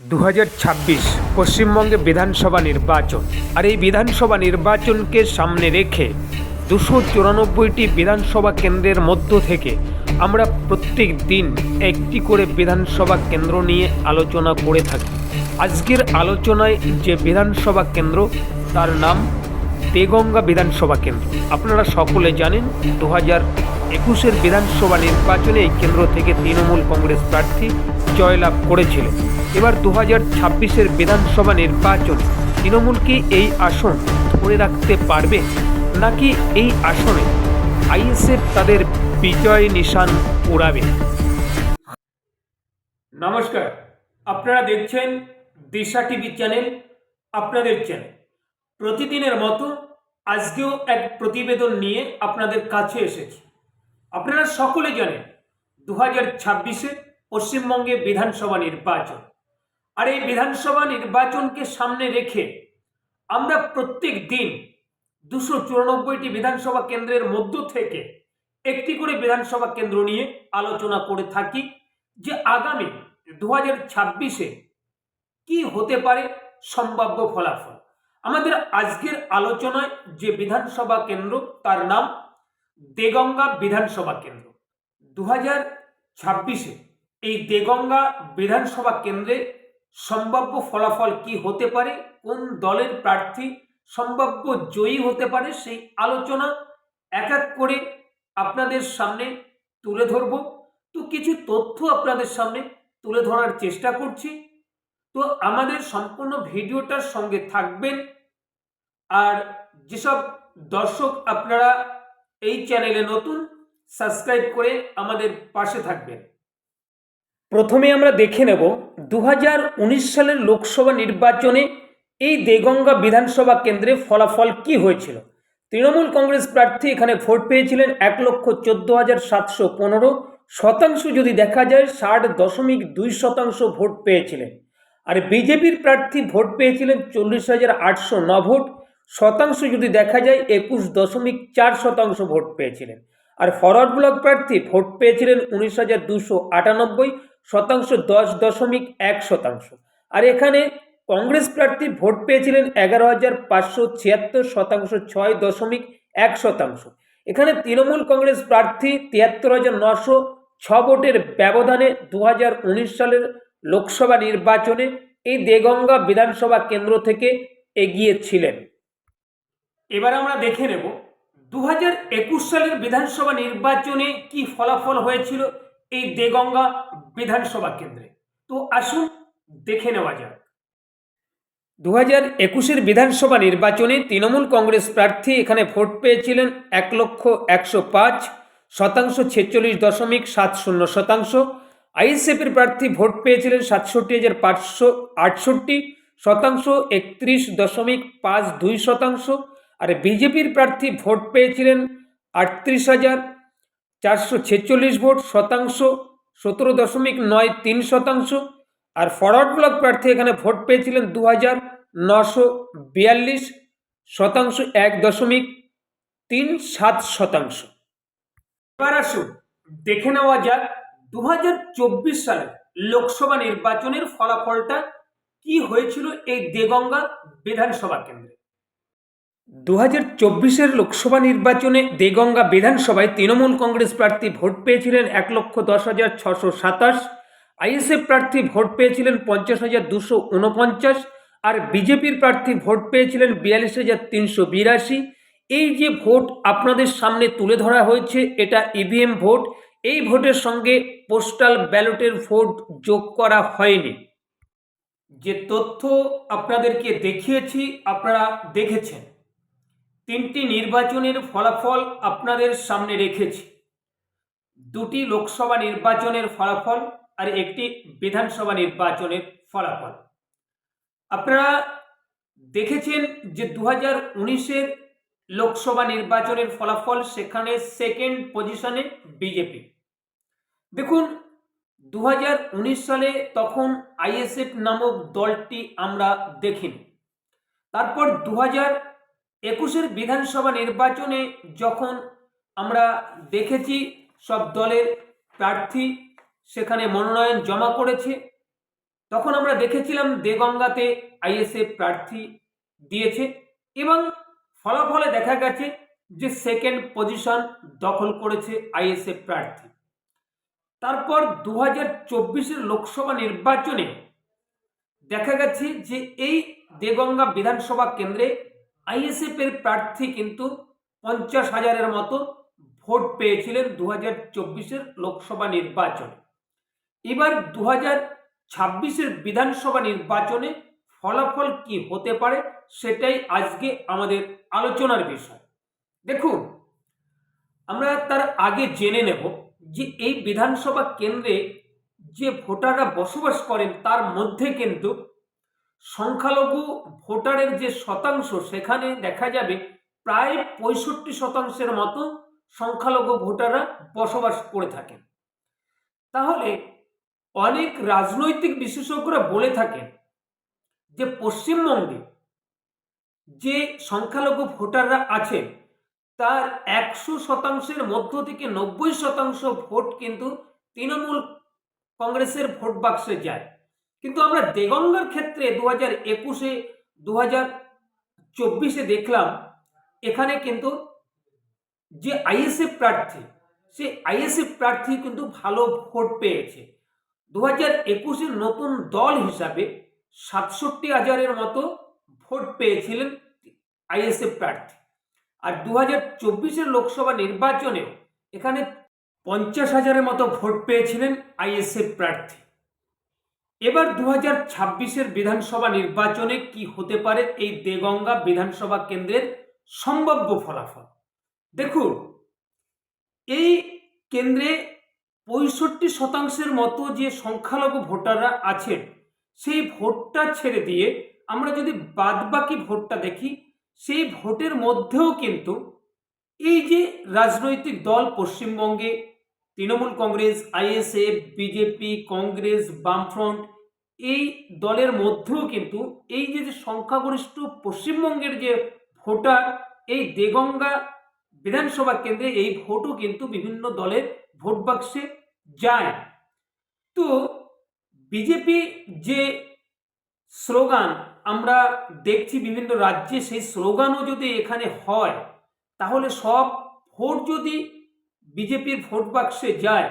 দু হাজার ছাব্বিশ পশ্চিমবঙ্গে বিধানসভা নির্বাচন। আর এই বিধানসভা নির্বাচনকে সামনে রেখে দুশো চুরানব্বইটি বিধানসভা কেন্দ্রের মধ্য থেকে আমরা প্রত্যেক দিন একটি করে বিধানসভা কেন্দ্র নিয়ে আলোচনা করে থাকি। আজকের আলোচনায় যে বিধানসভা কেন্দ্র, তার নাম দেগঙ্গা বিধানসভা কেন্দ্র। আপনারা সকলে জানেন দু হাজার একুশের বিধানসভা নির্বাচনে এই কেন্দ্র থেকে তৃণমূল কংগ্রেস প্রার্থী জয়লাভ করেছিল। এবার দু হাজার ছাব্বিশের বিধানসভা নির্বাচন তৃণমূল কি এই আসন ধরে রাখতে পারবে নাকি এই আসনে আইএসএফ তাদের বিজয় নিশান উড়াবে? নমস্কার, আপনারা দেখছেন দিশা টিভি চ্যানেল, আপনাদের চ্যানেল। প্রতিদিনের মতো আজকেও এক প্রতিবেদন নিয়ে আপনাদের কাছে এসেছি। আপনারা সকলে জানেন দু হাজার ছাব্বিশে পশ্চিমবঙ্গে বিধানসভা নির্বাচন। আর এই বিধানসভা নির্বাচনকে সামনে রেখে আমরা প্রত্যেক দিন দুশো চুরানব্বইটি বিধানসভা কেন্দ্রের মধ্য থেকে একটি করে বিধানসভা কেন্দ্র নিয়ে আলোচনা করে থাকি যে আগামী দু হাজার ছাব্বিশে কি হতে পারে সম্ভাব্য ফলাফল। আমাদের আজকের আলোচনায় যে বিধানসভা কেন্দ্র, তার নাম দেগঙ্গা বিধানসভা কেন্দ্র। দু হাজার ছাব্বিশে এই দেগঙ্গা বিধানসভা কেন্দ্রে সম্ভাব্য ফলাফল কি হতে পারে? কোন দলের প্রার্থী সম্ভাব্য জয়ী হতে পারে? সেই আলোচনা এক এক করে আপনাদের সামনে তুলে ধরব। তো কিছু তথ্য আপনাদের সামনে তুলে ধরার চেষ্টা করছি। তো আমাদের সম্পূর্ণ ভিডিওটার সঙ্গে থাকবেন। আর যেসব দর্শক আপনারা এই চ্যানেলে নতুন, সাবস্ক্রাইব করে আমাদের পাশে থাকবেন। প্রথমে আমরা দেখে নেব দু হাজার উনিশ সালের লোকসভা নির্বাচনে এই দেগঙ্গা বিধানসভা কেন্দ্রে ফলাফল কি হয়েছিল? তৃণমূল কংগ্রেস প্রার্থী এখানে ভোট পেয়েছিলেন এক লক্ষ চোদ্দ হাজার সাতশো পনেরো শতাংশ, যদি দেখা যায় ষাট দশমিক দুই শতাংশ ভোট পেয়েছিলেন। আর বিজেপির প্রার্থী ভোট পেয়েছিলেন চল্লিশ হাজার আটশো ন ভোট, শতাংশ, যদি দেখা যায় একুশ দশমিক চার শতাংশ ভোট পেয়েছিলেন। আর ফরওয়ার্ড ব্লক প্রার্থী ভোট পেয়েছিলেন উনিশ হাজার দুশো আটানব্বই শতাংশ, দশ দশমিক এক শতাংশ। আর এখানে কংগ্রেস প্রার্থী ভোট পেয়েছিলেন এগারো হাজার পাঁচশো ছিয়াত্তর শতাংশ, ছয় দশমিক এক শতাংশ। এখানে তৃণমূল কংগ্রেস প্রার্থী তিয়াত্তর হাজার নশো ছ ভোটের ব্যবধানে দু হাজার উনিশ সালের লোকসভা নির্বাচনে এই দেগঙ্গা বিধানসভা কেন্দ্র থেকে এগিয়েছিলেন এবার আমরা দেখে নেব, দু হাজার একুশ সালের বিধানসভা নির্বাচনে কি ফলাফল হয়েছিল এই দেগঙ্গা বিধানসভা কেন্দ্রে। তো আসুন দেখে নেওয়া যাক। দু হাজার একুশের বিধানসভা নির্বাচনে তৃণমূল কংগ্রেস প্রার্থী এখানে ভোট পেয়েছিলেন এক লক্ষ একশো পাঁচ শতাংশ ছেচল্লিশ দশমিক সাত শূন্য শতাংশ। আইএসএফের প্রার্থী ভোট পেয়েছিলেন সাতষট্টি হাজার পাঁচশো আটষট্টি শতাংশ, একত্রিশ দশমিক পাঁচ দুই শতাংশ। আর বিজেপির প্রার্থী ভোট পেয়েছিলেন আটত্রিশ হাজার চারশো ছেচল্লিশ ভোট শতাংশ, সতেরো দশমিক নয় তিন শতাংশ। আর ফরওয়ার্ড ব্লক প্রার্থী এখানে ভোট পেয়েছিলেন দু হাজার নশো বিয়াল্লিশ, শতাংশ এক দশমিক তিন সাত শতাংশ। এবার আসুন, দেখে নেওয়া যাক দু হাজার চব্বিশ সালের লোকসভা নির্বাচনের ফলাফলটা কি হয়েছিল এই দেগঙ্গা বিধানসভা কেন্দ্রে। দু হাজার চব্বিশের লোকসভা নির্বাচনে দেগঙ্গা বিধানসভায় তৃণমূল কংগ্রেস প্রার্থী ভোট পেয়েছিলেন এক লক্ষ দশ হাজার ছশো সাতাশ, আইএসএফ প্রার্থী ভোট পেয়েছিলেন পঞ্চাশ হাজার দুশো উনপঞ্চাশ আর বিজেপির প্রার্থী ভোট পেয়েছিলেন বিয়াল্লিশ হাজার তিনশো বিরাশি। এই যে ভোট আপনাদের সামনে তুলে ধরা হয়েছে, এটা ইভিএম ভোট। এই ভোটের সঙ্গে পোস্টাল ব্যালটের ভোট যোগ করা হয়নি। যে তথ্য আপনাদেরকে দেখিয়েছি, আপনারা দেখেছেন। তিনটি নির্বাচনের ফলাফল আপনাদের সামনে রেখেছি। দুটি লোকসভা নির্বাচনের ফলাফল আর একটি বিধানসভা নির্বাচনের ফলাফল। আপনারা দেখেছেন যে দু হাজার উনিশের লোকসভা নির্বাচনের ফলাফল সেখানে সেকেন্ড পজিশনে বিজেপি দেখুন দু হাজার উনিশ সালে তখন আইএসএফ নামক দলটি আমরা দেখিনি। তারপর দু হাজার একুশের বিধানসভা নির্বাচনে যখন আমরা দেখেছি সব দলের প্রার্থী সেখানে মনোনয়ন জমা করেছে, তখন আমরা দেখেছিলাম দেগঙ্গাতে আইএসএফ প্রার্থী দিয়েছে এবং ফলাফলে দেখা গেছে যে সেকেন্ড পজিশন দখল করেছে আইএসএফ প্রার্থী। তারপর দু হাজার চব্বিশের লোকসভা নির্বাচনে দেখা গেছে যে এই দেগঙ্গা বিধানসভা কেন্দ্রে আইএসএফ এর প্রার্থী কিন্তু পঞ্চাশ হাজারের মতো ভোট পেয়েছিলেন দু হাজার চব্বিশের লোকসভা নির্বাচনে। এবার দু হাজার ছাব্বিশের বিধানসভা নির্বাচনে ফলাফল কি হতে পারে সেটাই আজকে আমাদের আলোচনার বিষয়। দেখুন, আমরা তার আগে জেনে নেব যে এই বিধানসভা কেন্দ্রে যে ভোটাররা বসবাস করেন তার মধ্যে কিন্তু সংখ্যালঘু ভোটারের যে শতাংশ, সেখানে দেখা যাবে প্রায় পঁয়ষট্টি শতাংশের মতো সংখ্যালঘু ভোটাররা বসবাস করে থাকেন। তাহলে অনেক রাজনৈতিক বিশেষজ্ঞরা বলে থাকেন যে পশ্চিমবঙ্গে যে সংখ্যালঘু ভোটাররা আছেন, তার একশো শতাংশের মধ্য থেকে নব্বই শতাংশ ভোট কিন্তু তৃণমূল কংগ্রেসের ভোট বাক্সে যায়। কিন্তু আমরা দেগঙ্গার ক্ষেত্রে দু হাজার একুশে দু হাজার চব্বিশে দেখলাম, এখানে কিন্তু যে আইএসএফ প্রার্থী, সে আইএসএফ প্রার্থী কিন্তু ভালো ভোট পেয়েছে। দু হাজার একুশের নতুন দল হিসাবে সাতষট্টি হাজারের মতো ভোট পেয়েছিলেন আইএসএফ প্রার্থী। আর দু হাজার চব্বিশের লোকসভা নির্বাচনেও এখানে পঞ্চাশ হাজারের মতো ভোট পেয়েছিলেন আইএসএফ প্রার্থী। এবার দু হাজার ছাব্বিশের বিধানসভা নির্বাচনে কি হতে পারে এই দেগঙ্গা বিধানসভা কেন্দ্রের সম্ভাব্য ফলাফল? দেখুন, এই কেন্দ্রে পঁয়ষট্টি শতাংশের মতো যে সংখ্যালঘু ভোটাররা আছেন, সেই ভোটটা ছেড়ে দিয়ে আমরা যদি বাদবাকি ভোটটা দেখি, সেই ভোটের মধ্যেও কিন্তু এই যে রাজনৈতিক দল পশ্চিমবঙ্গে তৃণমূল কংগ্রেস আইএসএফ বিজেপি, কংগ্রেস, বামফ্রন্ট এই দলের মধ্যেও কিন্তু এই যে সংখ্যাগরিষ্ঠ পশ্চিমবঙ্গের যে ভোটার, এই দেগঙ্গা বিধানসভা কেন্দ্রে এই ভোটও কিন্তু বিভিন্ন দলের ভোট বাক্সে যায়। তো বিজেপি যে স্লোগান আমরা দেখছি বিভিন্ন রাজ্যে সেই স্লোগানও যদি এখানে হয়, তাহলে সব ভোট যদি বিজেপির ভোট বাক্সে যায়,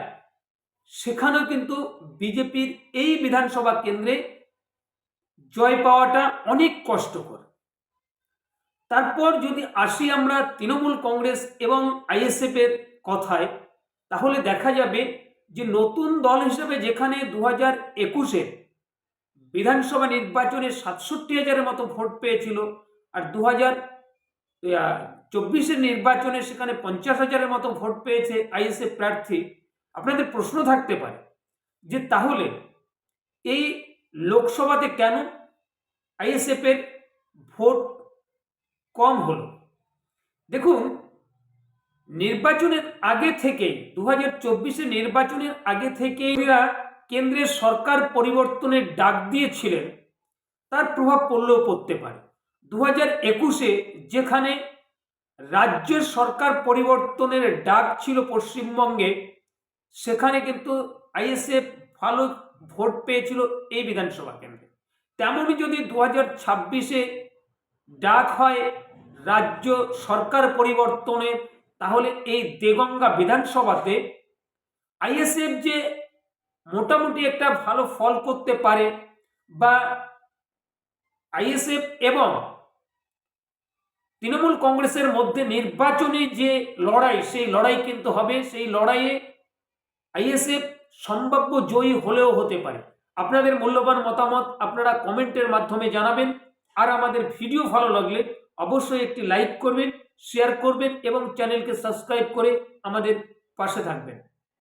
সেখানেও কিন্তু বিজেপির এই বিধানসভা কেন্দ্রে জয় পাওয়াটা অনেক কষ্টকর। তারপর যদি আসি আমরা তৃণমূল কংগ্রেস এবং আইএসএফ এর কথায়, তাহলে দেখা যাবে যে নতুন দল হিসেবে যেখানে দু হাজার একুশে বিধানসভা নির্বাচনে সাতষট্টি হাজারের মতো ভোট পেয়েছিল আর দু হাজার চব্বিশের নির্বাচনে সেখানে পঞ্চাশ হাজারের মতো ভোট পেয়েছে আইএসএফ প্রার্থী। আপনাদের প্রশ্ন থাকতে পারে যে তাহলে এই লোকসভাতে কেন আইএসএফের ভোট কম হলো? দেখুন, নির্বাচনের আগে থেকে দু হাজার নির্বাচনের আগে থেকে এরা কেন্দ্রের সরকার পরিবর্তনের ডাক দিয়েছিলেন, তার প্রভাব পড়লেও পড়তে পারে। দু হাজার একুশে যেখানে রাজ্যের সরকার পরিবর্তনের ডাক ছিল পশ্চিমবঙ্গে, সেখানে কিন্তু আইএসএফ ভালো ভোট পেয়েছিল এই বিধানসভা কেন্দ্রে। তেমনই যদি দু হাজার ছাব্বিশে ডাক হয় রাজ্য সরকার পরিবর্তনের তাহলে এই দেগঙ্গা বিধানসভাতে আইএসএফ যে মোটামুটি একটা ভালো ফল করতে পারে বা আইএসএফ এবং তৃণমূল কংগ্রেসের মধ্যে নির্বাচনী যে লড়াই, সেই লড়াই কিন্তু হবে, সেই লড়াইয়ে আইএসএফ সম্ভাব্য জয়ী হলেও হতে পারে। আপনাদের মূল্যবান মতামত আপনারা কমেন্টের মাধ্যমে জানাবেন। আর আমাদের ভিডিও ভালো লাগলে অবশ্যই একটি লাইক করবেন, শেয়ার করবেন এবং চ্যানেলকে সাবস্ক্রাইব করে আমাদের পাশে থাকবেন।